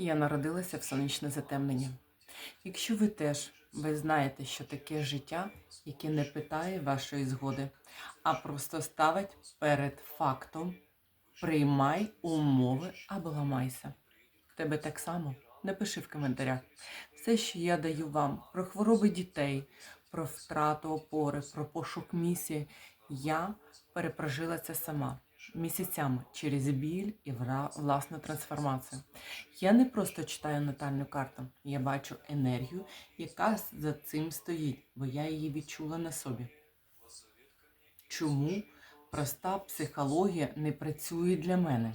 Я народилася в сонячне затемнення. Якщо ви теж ви знаєте, що таке життя, яке не питає вашої згоди, а просто ставить перед фактом приймай умови або ламайся. Тебе так само напиши в коментарях. Все, що я даю вам про хвороби дітей, про втрату опори, про пошук місії, я перепрожила це сама місяцями через біль і власну трансформацію. Я не просто читаю натальну карту, я бачу енергію, яка за цим стоїть, бо я її відчула на собі. Чому проста психологія не працює для мене?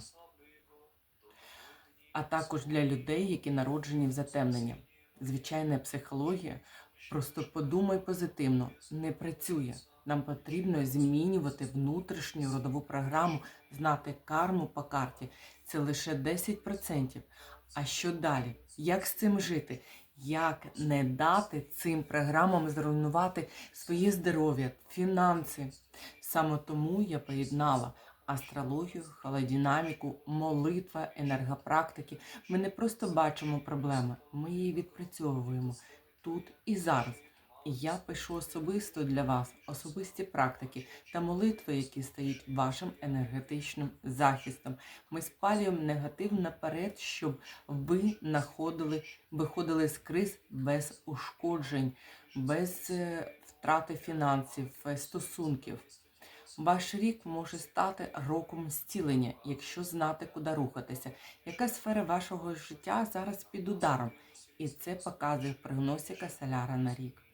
А також для людей, які народжені в затемнення. Звичайна психологія, просто подумай позитивно, не працює. Нам потрібно змінювати внутрішню родову програму, знати карму по карті. Це лише 10%. А що далі? Як з цим жити? Як не дати цим програмам зруйнувати своє здоров'я, фінанси? Саме тому я поєднала астрологію, холодинаміку, молитва, енергопрактики. Ми не просто бачимо проблеми, ми її відпрацьовуємо тут і зараз. І я пишу особисто для вас особисті практики та молитви, які стають вашим енергетичним захистом. Ми спалюємо негатив наперед, щоб ви находили, виходили з криз без ушкоджень, без е, втрати фінансів, е, стосунків. Ваш рік може стати роком зцілення, якщо знати, куди рухатися. Яка сфера вашого життя зараз під ударом? І це показує в прогнозі Касаляра на рік.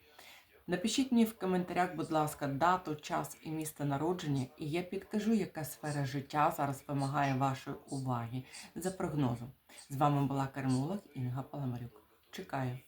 Напишіть мені в коментарях, будь ласка, дату, час і місце народження, і я підкажу, яка сфера життя зараз вимагає вашої уваги за прогнозом. З вами була Кармолог Інга Паламарюк. Чекаю.